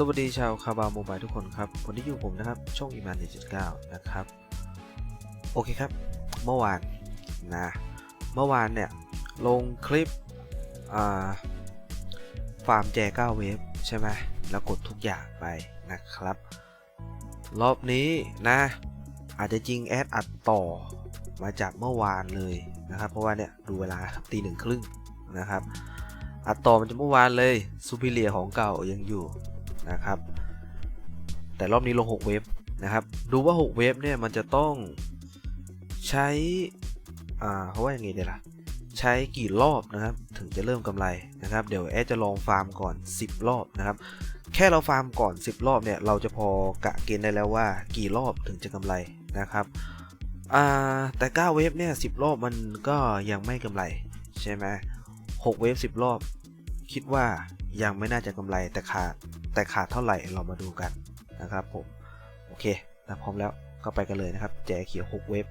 สวัสดีชาวคาบาโมบายทุกคนครับวันนี้อยู่ผมนะครับช่องอีมาน1.9 นะครับ โอเคครับ เมื่อวานนะเมื่อวานเนี่ย ลงคลิปฟาร์มแจ9เวฟใช่ไหมแล้วกดทุกอย่างไปนะครับ รอบนี้นะ อาจจะจริงแอดอัดต่อมาจากเมื่อวานเลยนะครับ เพราะว่าเนี่ยดูเวลาครับตีหนึ่งครึ่งนะครับ อัดต่อมันจะเมื่อวานเลยซูเปอร์เลียของเก่ายังอยู่ นะครับ แต่รอบนี้ลง 6 เวฟนะครับ ดูว่า 6 เวฟเนี่ยมันจะต้องใช้ อ่าเขาว่าอย่างไงเดี๋ยวล่ะ ใช้กี่รอบนะครับ ถึงจะเริ่มกำไรนะครับ เดี๋ยวแอดจะลองฟาร์มก่อน 10 รอบนะครับ แค่เราฟาร์มก่อน 10 รอบเนี่ย เราจะพอกะเกณฑ์ได้แล้วว่ากี่รอบถึงจะกำไรนะครับอ่าแต่ 9 เวฟเนี่ย 10 รอบมันก็ยังไม่กำไร ใช่ไหม6เวฟ10 รอบ คิดว่า ยังไม่น่าจะกำไรแต่ขาดแต่ขาดเท่าไหร่เรามาดูกันนะครับผม โอเคถ้าพร้อมแล้วก็ไปกันเลยนะครับ แจกเขียว 6 เว็บ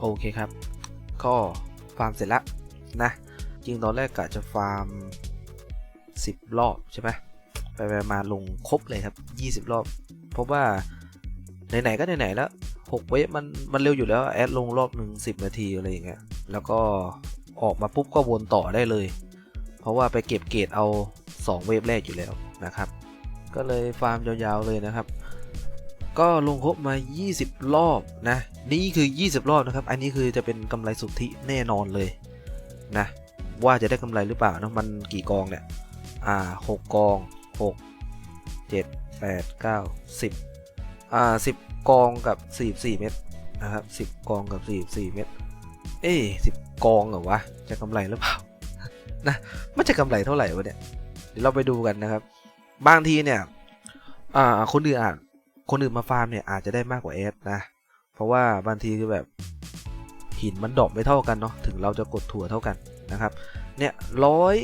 โอเคครับ ก็ฟาร์มเสร็จแล้วนะ จริงตอนแรกกะจะฟาร์ม 10 รอบใช่ไหมไปไปมาลงครบเลยครับ 20 รอบ เพราะว่าไหนๆก็ไหนๆแล้ว 6 เวฟมันมันเร็วอยู่แล้ว แอดลงรอบหนึ่ง10 นาทีอะไรอย่างเงี้ย แล้วก็ออกมาปุ๊บก็วนต่อได้เลย เพราะว่าไปเก็บเกรดเอา 2 เวฟแรกอยู่แล้วนะครับ ก็เลยฟาร์มยาวๆเลยนะครับ ก็ลงครบมา 20 รอบนะ นี่คือ 20 รอบนะครับ อันนี้คือจะเป็นกำไรสุทธิแน่นอนเลยนะ ว่าจะได้กำไรหรือเปล่านะมันกี่กองเนี่ย อ่าหกกองหกเจ็ดแปดเก้าสิบอ่าสิบกองกับสี่สี่เม็ดนะครับสิบกองกับสี่สี่เม็ดเอ้สิบกองเหรอวะ จะกำไรหรือเปล่า นะ มันจะกำไรเท่าไหร่วะเนี่ย เดี๋ยวเราไปดูกันนะครับ บางทีเนี่ย อ่า คนอื่นอาจ คนอื่นมาฟาร์มเนี่ยอาจจะได้มากกว่าเอสนะ เพราะว่าบางทีคือแบบหินมันดอกไม่เท่ากันเนาะถึงเราจะกดถั่วเท่ากันนะครับ เนี่ยร้อย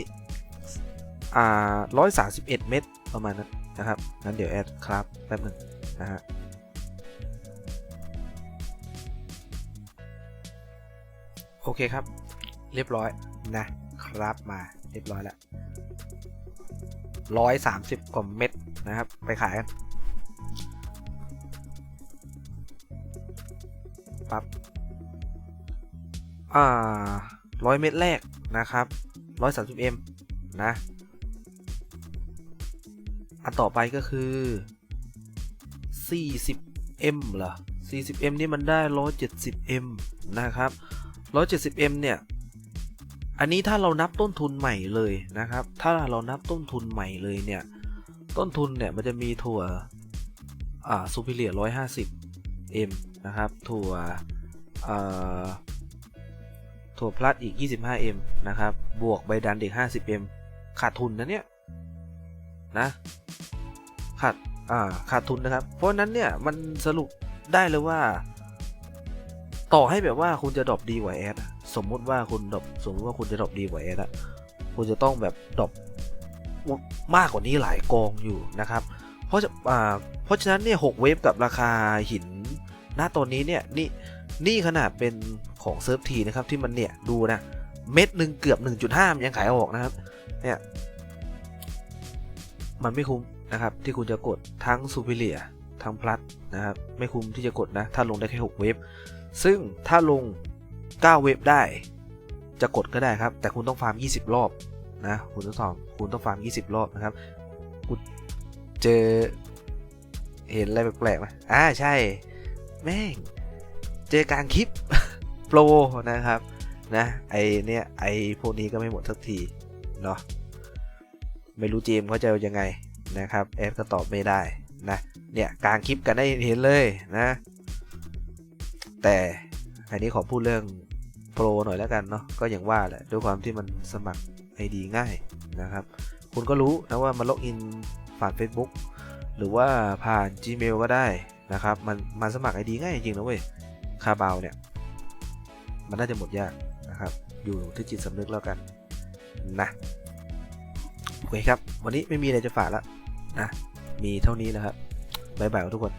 อ่าร้อยสาสิบเอ็ดเม็ดประมาณนั้นนะครับงั้นเดี๋ยวแอดครับแป๊บหนึงนะฮะโอเคครับ เรียบร้อยนะครับมาเรียบร้อยแล้วร้อยสามสิบกว่าเม็ดนะครับ ไปขายกัน ปั๊บอ่าร้อยเม็ดแรกนะครับร้อยสามสิบเอ็มนะ อันต่อไปก็คือ 40m เหรอ 40m นี่มันได้ 170m นะครับ 170m เนี่ย อันนี้ถ้าเรานับต้นทุนใหม่เลยนะครับ ถ้าเรานับต้นทุนใหม่เลยเนี่ย ต้นทุนเนี่ยมันจะมีถั่วอ่าซูเปอร์เลีย 150m นะครับ ถั่วถั่วพลัสอีก 25m นะครับ บวกใบดันอีก 50m ขาดทุนนะเนี่ยนะขาดอ่าขาดทุนนะครับ เพราะนั้นเนี่ยมันสรุปได้เลยว่า ต่อให้แบบว่าคุณจะดรอปดีกว่าแอดสมมุติว่าคุณดรอปสมมติว่าคุณจะดรอปดีกว่าแอดอะคุณจะต้องแบบดรอปมากกว่านี้หลายกองอยู่นะครับ เพราะจะอ่าเพราะฉะนั้นเนี่ยหกเวฟกับราคาหิน ณตอนนี้เนี่ยนี่นี่ขนาดเป็นของเซิร์ฟทีนะครับที่มันเนี่ยดูนะเม็ดหนึ่งเกือบ 1.5มันยังขายออกนะครับเนี่ยมันไม่คุ้มนะครับที่คุณจะกดทั้งซูเปอร์เลียทั้งพลัสนะครับไม่คุ้มที่จะกดนะถ้าลงได้แค่ 6 เวฟซึ่งถ้าลง 9 เวฟได้ จะกดก็ได้ครับ แต่คุณต้องฟาร์ม 20 รอบนะคุณต้องสอบคุณต้องฟาร์ม 20 รอบนะครับคุณเจอเห็นอะไรแปลกๆไหมอ่าใช่ แม่ง เจอการคลิปโปรนะครับ นะ ไอเนี่ยไอพวกนี้ก็ไม่หมดสักที เนาะไม่รู้เจมเขาจะยังไงนะครับ แอดก็ตอบไม่ได้นะ เนี่ยกลางคลิปกันได้เห็นเลยนะ แต่อันนี้ขอพูดเรื่องโปรหน่อยแล้วกันเนาะก็อย่างว่าแหละด้วยความที่มันสมัคร ID ง่ายนะครับ คุณก็รู้นะว่ามันล็อกอินผ่าน Facebook หรือว่าผ่าน Gmail ก็ได้ นะครับมันมันสมัคร ID ง่ายจริงนะเว้ยคาบาวเนี่ยมันน่าจะหมดยากนะครับ อยู่ที่จิตสำนึกแล้วกันนะโอเคครับ วันนี้ไม่มีอะไรจะฝากแล้วนะมีเท่านี้แล้วครับบ๊ายบายทุกคน